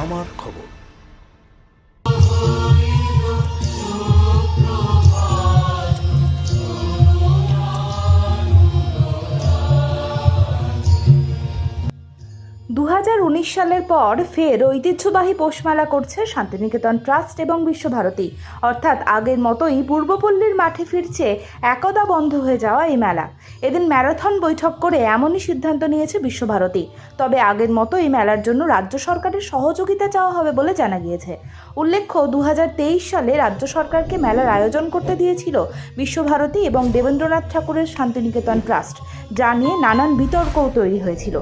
আমার খবর। সালের পর ফের ঐতিহ্যবাহী পৌষমেলা করছে শান্তিনিকেতন ট্রাস্ট এবং বিশ্বভারতী। অর্থাৎ আগের মতোই পূর্বপল্লীর মাঠে ফিরছে একদা বন্ধ হয়ে যাওয়া এই মেলা। এদিন ম্যারাথন বৈঠক করে এমনই সিদ্ধান্ত নিয়েছে বিশ্বভারতী। তবে আগের মতো এই মেলার জন্য রাজ্য সরকারের সহযোগিতা চাওয়া হবে বলে জানা গিয়েছে। উল্লেখ্য দু হাজার তেইশ সালে রাজ্য সরকারকে মেলার আয়োজন করতে দিয়েছিল বিশ্বভারতী এবং দেবেন্দ্রনাথ ঠাকুরের শান্তিনিকেতন ট্রাস্ট, যা নিয়ে নানান বিতর্কও তৈরি হয়েছিল।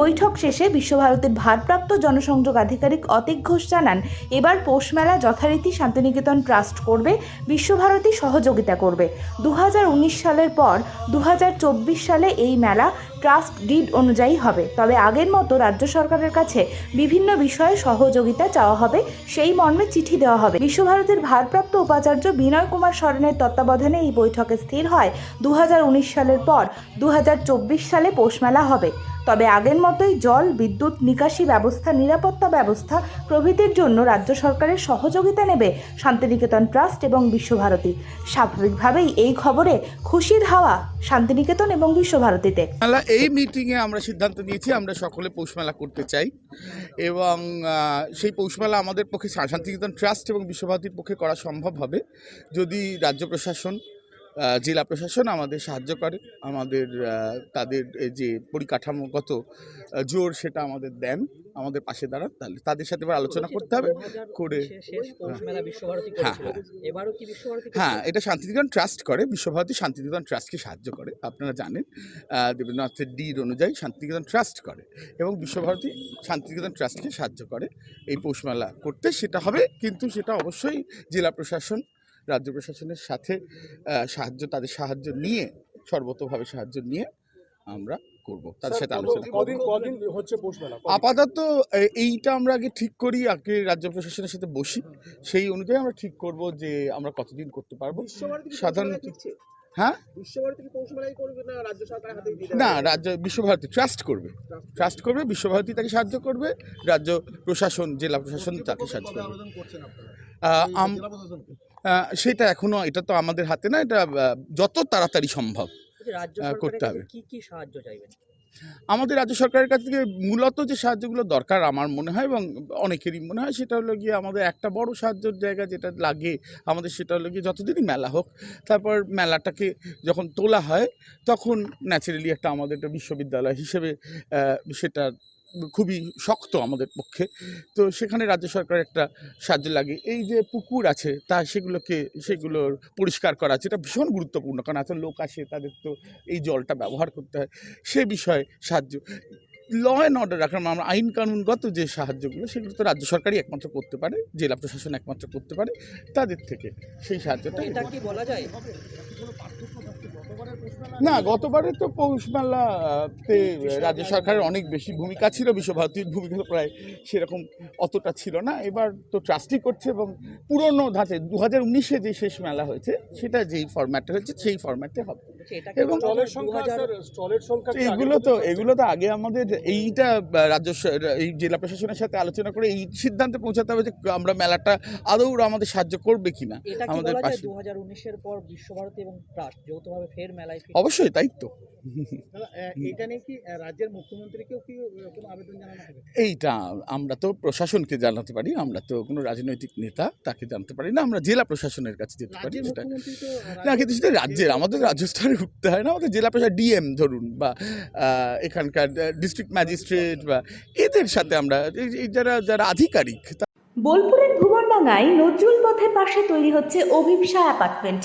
বৈঠক শেষে বিশ্বভারতীর ভারপ্রাপ্ত জনসংযোগ আধিকারিক অতীক ঘোষ জানান, এবার পৌষ মেলা যথারীতি শান্তিনিকেতন ট্রাস্ট করবে, বিশ্বভারতী সহযোগিতা করবে। দু হাজার উনিশ সালের পর দু হাজার চব্বিশ সালে এই মেলা ট্রাস্ট ডিড অনুযায়ী হবে। তবে আগের মতো রাজ্য সরকারের কাছে বিভিন্ন বিষয়ে সহযোগিতা চাওয়া হবে, সেই মর্মে চিঠি দেওয়া হবে। বিশ্বভারতীর ভারপ্রাপ্ত উপাচার্য বিনয় কুমার সরেনের তত্ত্বাবধানে এই বৈঠকে স্থির হয়। দু হাজার উনিশ সালের পর দু হাজার চব্বিশ সালে পৌষ মেলা হবে। তবে আগের মতোই জল, বিদ্যুৎ, নিকাশি ব্যবস্থা, নিরাপত্তা ব্যবস্থা প্রভৃতির জন্য রাজ্য সরকারের সহযোগিতা নেবে শান্তিনিকেতন ট্রাস্ট এবং বিশ্বভারতী। স্বাভাবিকভাবেই এই খবরে খুশির হাওয়া শান্তিনিকেতন এবং বিশ্বভারতীতে। এই মিটিংয়ে আমরা সিদ্ধান্ত নিয়েছি, আমরা সকলে পৌষ মেলা করতে চাই এবং সেই পৌষ মেলা আমাদের পক্ষে শান্তিনিকেতন ট্রাস্ট এবং বিশ্বভারতীর পক্ষে করা সম্ভব হবে। যদি রাজ্য প্রশাসন জেলা প্রশাসন আমাদের সাহায্য করে আমাদের তাদের যে পরিকাঠামোগত জোর সেটা আমাদের দেন আমাদের পাশে দাঁড়ান তাহলে তাদের সাথে এবার আলোচনা করতে হবে করে হ্যাঁ, বিশ্বভারতী হ্যাঁ এটা শান্তিনিকেতন ট্রাস্ট করে বিশ্বভারতী শান্তিনিকেতন ট্রাস্টকে সাহায্য করে আপনারা জানেন দেবেন্দ্রনাথের ডিড অনুযায়ী শান্তিনিকেতন ট্রাস্ট করে এবং বিশ্বভারতী শান্তিনিকেতন ট্রাস্টকে সাহায্য করে এই পৌষমেলা করতে সেটা হবে কিন্তু সেটা অবশ্যই জেলা প্রশাসন রাজ্য প্রশাসনের সাথে সাহায্য তাদের সাহায্য নিয়ে সর্বতভাবে সাহায্য নিয়ে আমরা করব। তাদের সাথে আলোচনা? আপাতত এইটা আমরা আগে ঠিক করি আগে রাজ্য প্রশাসনের সাথে বসি। সেই অনুযায়ী আমরা ঠিক করব যে আমরা কতদিন করতে পারব। বিশ্বভারতী কি সাধারণ পৌষ মেলায় টিকছে? হ্যাঁ না? রাজ্য বিশ্বভারতী ট্রাস্ট করবে। ট্রাস্ট করবে। বিশ্বভারতী তাকে সাহায্য করবে রাজ্য প্রশাসন জেলা প্রশাসন তাকে সাহায্য করবে। সেটা এখনও এটা তো আমাদের হাতে না এটা যত তাড়াতাড়ি সম্ভব সরকারের করতে হবে। কি কি সাহায্য চাইবেন আমাদের রাজ্য সরকারের কাছ থেকে মূলত যে সাহায্যগুলো দরকার আমার মনে হয় এবং অনেকেরই মনে হয় সেটা হলো গিয়ে আমাদের একটা বড় সাহায্যের জায়গা যেটা লাগে আমাদের সেটা হলো গিয়ে যতদিনই মেলা হোক তারপর মেলাটাকে যখন তোলা হয় তখন ন্যাচারালি একটা আমাদের একটা বিশ্ববিদ্যালয় হিসেবে সেটা খুবই শক্ত আমাদের পক্ষে। তো সেখানে রাজ্য সরকার একটা সাহায্য লাগে। এই যে পুকুর আছে তা সেগুলোকে সেগুলোর পরিষ্কার করা আছে এটা ভীষণ গুরুত্বপূর্ণ। কারণ এত লোক আসে তাদের তো এই জলটা ব্যবহার করতে হয়। সে বিষয়ে সাহায্য। ল অ্যান্ড অর্ডার রাখার আমরা আইন কানুনগত যে সাহায্যগুলো সেগুলো তো রাজ্য সরকারই একমাত্র করতে পারে জেলা প্রশাসন একমাত্র করতে পারে তাদের থেকে সেই সাহায্যটা এটা কি বলা যায়? না, গতবারে তো পৌষ মেলাতে রাজ্য সরকারের অনেক বেশি ভূমিকা ছিল বিশ্বভারতীর ভূমিকা প্রায় সেরকম অতটা ছিল না। এবার তো ট্রাস্টি করছে এবং পুরনো ধাঁচে দু হাজার উনিশে যে শেষ মেলা হয়েছে, সেটা যেই ফরম্যাটে হয়েছে, সেই ফরম্যাটে হবে। এবং স্টলের সংখ্যা 2000 স্যার স্টলের সংখ্যা কি এগুলো তো এগুলো তো আগে আমাদের এইটা রাজ্য এই জেলা প্রশাসনের সাথে আলোচনা করে এই সিদ্ধান্তে পৌঁছাতে হবে যে আমরা মেলাটা আদৌ আমাদের সাহায্য করবে কিনা আমাদের পাশে। দু হাজার উনিশের পর বিশ্বভারতী এবং যৌথভাবে ফের মেলায় অবশ্যই তাই তো। এটা নিয়ে কি রাজ্যের মুখ্যমন্ত্রীকেও কি কোনো আবেদন জানানো হবে? এইটা আমরা তো প্রশাসনকে জানাতে পারি আমরা তো কোনো রাজনৈতিক নেতা তাকে জানতে পারি না আমরা জেলা প্রশাসনের কাছে যেতে পারি সেটা না কিন্তু সেটা রাজ্যের আমাদের রাজ্য স্তরে উঠতে হয় না আমাদের জেলা প্রশাসন ডিএম ধরুন বা এখানকার ডিস্ট্রিক্ট ম্যাজিস্ট্রেট বা এদের সাথে আমরা যারা যারা আধিকারিক বোলপুরের ভুবনডাঙ্গায় নজরুল পথের পাশে তৈরি হচ্ছে অভিপসা অ্যাপার্টমেন্ট।